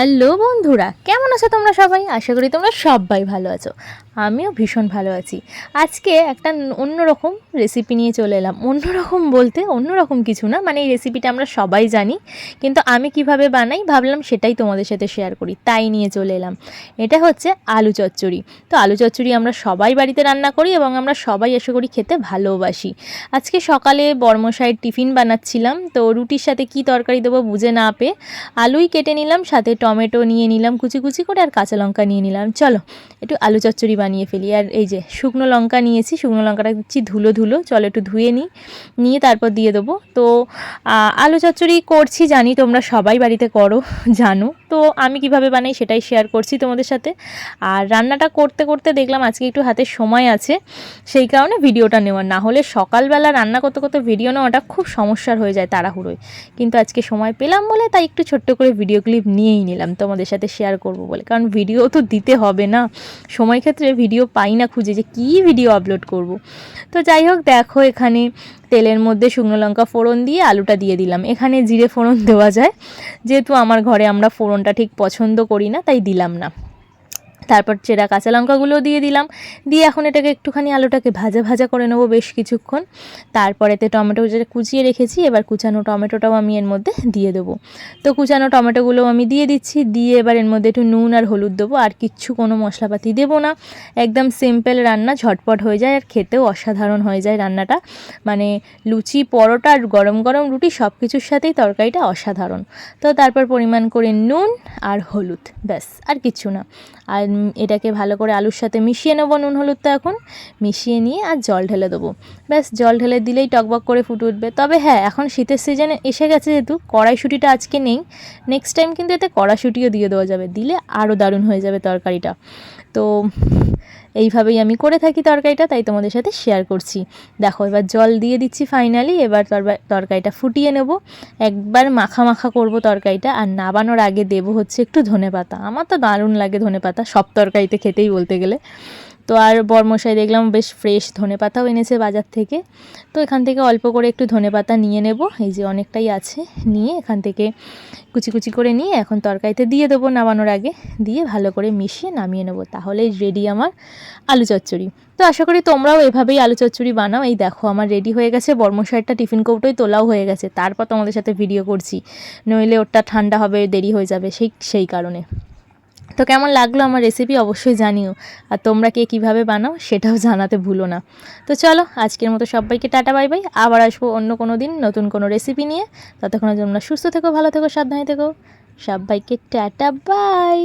Hello বন্ধুরা কেমন আছো তোমরা সবাই? আশা করি তোমরা সবাই ভালো আছো। আমিও ভীষণ ভালো আছি। আজকে একটা অন্যরকম রেসিপি নিয়ে চলে এলাম। অন্যরকম বলতে অন্যরকম কিছু না মানে এই রেসিপিটা আমরা সবাই জানি, কিন্তু আমি কীভাবে বানাই ভাবলাম সেটাই তোমাদের সাথে শেয়ার করি, তাই নিয়ে চলে এলাম। এটা হচ্ছে আলু চচ্চড়ি। তো আলু চচ্চড়ি আমরা সবাই বাড়িতে রান্না করি এবং আমরা সবাই আশা করি খেতে ভালোবাসি। আজকে সকালে বর্মশাইয়ের টিফিন বানাচ্ছিলাম, তো রুটির সাথে কি তরকারি দেবো বুঝে না পেয়ে আলুই কেটে নিলাম, সাথে টমেটো নিয়ে নিলাম, কুচি কুচি করে আর কাঁচা লঙ্কা নিয়ে নিলাম। চলো, একটু আলু চচ্চড়ি বানিয়ে ফেলি। আর এই যে শুকনো লঙ্কা নিয়েছি, শুকনো লঙ্কাটা দিচ্ছি ধুলো ধুলো, চলো একটু ধুয়ে নিই, নিয়ে তারপর দিয়ে দেবো। তো আলু চচ্চড়ি করছি জানি তোমরা সবাই বাড়িতে করো, জানো। তো আমি কীভাবে বানাই সেটাই শেয়ার করছি তোমাদের সাথে। আর রান্নাটা করতে করতে দেখলাম আজকে একটু হাতে সময় আছে, সেই কারণে ভিডিওটা নেওয়ার। না হলে সকালবেলা রান্না করতে করতে ভিডিও নেওয়াটা খুব সমস্যার হয়ে যায় তাড়াহুড়োয়। কিন্তু আজকে সময় পেলাম বলে তাই একটু ছোট্ট করে ভিডিও ক্লিপ নিয়েই নিলাম, তোমাদের সাথে শেয়ার করব বলে। কারণ ভিডিও তো দিতে হবে না। সময় ক্ষেত্রে ভিডিও পাই না খুঁজে যে কী ভিডিও আপলোড করব। তো যাই হোক, দেখো এখানে তেলের মধ্যে শুকনো লঙ্কা ফোড়ন দিয়ে আলুটা দিয়ে দিলাম। এখানে জিরে ফোড়ন দেওয়া যায়। যেহেতু আমার ঘরে আমরা ফোড়নটা ঠিক পছন্দ করি না, তাই দিলাম না। তারপর চেরা কাঁচা লঙ্কাগুলো দিয়ে দিলাম। দিয়ে এখন এটাকে একটুখানি আলুটাকে ভাজা ভাজা করে নেব বেশ কিছুক্ষণ। তারপরেতে টমেটো যেটা কুচিয়ে রেখেছি, এবার কুচানো টমেটোটাও আমি এর মধ্যে দিয়ে দেবো। তো কুচানো টমেটোগুলো আমি দিয়ে দিচ্ছি, দিয়ে এবার এর মধ্যে একটু নুন আর হলুদ দেবো, আর কিচ্ছু কোনো মশলাপাতি দেবো না। একদম সিম্পল রান্না, ঝটপট হয়ে যায়, আর খেতেও অসাধারণ হয়ে যায় রান্নাটা। মানে লুচি, পরোটা আর গরম গরম রুটি সব কিছুর সাথেই তরকারিটা অসাধারণ। তো তারপর পরিমাণ করে নুন আর হলুদ, ব্যাস, আর কিচ্ছু না। আর এটাকে ভালো করে আলুর সাথে মিশিয়ে নেব নুন হলুদটা এখন। মিশিয়ে নিয়ে আর জল ঢেলে দেবো। ব্যাস, জল ঢেলে দিলেই টকবক করে ফুটে উঠবে। তবে হ্যাঁ এখন শীতের সিজনে এসে গেছে যেহেতু, কড়াইশুটিটা আজকে নেই। নেক্সট টাইম কিন্তু এতে কড়াশুটিও দিয়ে দেওয়া যাবে। দিলে আরও দারুণ হয়ে যাবে তরকারিটা। তো এইভাবেই আমি করে থাকি তরকারিটা, তাই তোমাদের সাথে শেয়ার করছি। দেখো, এবার জল দিয়ে দিচ্ছি ফাইনালি এবার তরকারিটা ফুটিয়ে নেব। একবার মাখা মাখা করব তরকারিটা, আর নাবানোর আগে দেব হচ্ছে একটু ধনে পাতা আমার তো দারুণ লাগে ধনে পাতা সব তরকারিতে খেতেই বলতে গেলে। তো আর বরমশাই দেখলাম বেশ ফ্রেশ ধনেপাতাও এনেছে বাজার থেকে। তো এখান থেকে অল্প করে একটু ধনেপাতা নিয়ে নেব। এই যে অনেকটাই আছে, নিয়ে এখান থেকে কুচি কুচি করে নিয়ে এখন তরকারিতে দিয়ে দেবো নামানোর আগে। দিয়ে ভালো করে মিশিয়ে নামিয়ে নেব। তাহলেই রেডি আমার আলু চচ্চড়ি। তো আশা করি তোমরাও এভাবেই আলু চচ্চড়ি বানাও। এই দেখো আমার রেডি হয়ে গেছে। বর্মশাইটা টিফিন কৌটোই তোলাও হয়ে গেছে। তারপর তোমাদের সাথে ভিডিও করছি। নইলে ওটা ঠান্ডা হবে, দেরি হয়ে যাবে সেই সেই কারণে। তো কেমন লাগল আমার রেসিপি অবশ্যই জানিও। আর তোমরা কে কীভাবে বানাও সেটাও জানাতে ভুলো না। তো চলো, আজকের মতো সবাইকে টাটা, বাই বাই। আবার আসব অন্য কোনো দিন নতুন কোনো রেসিপি নিয়ে। ততক্ষণে তোমরা সুস্থ থেকো, ভালো থেকো, সাবধানে থেকো। সবাইকে টাটা, বাই।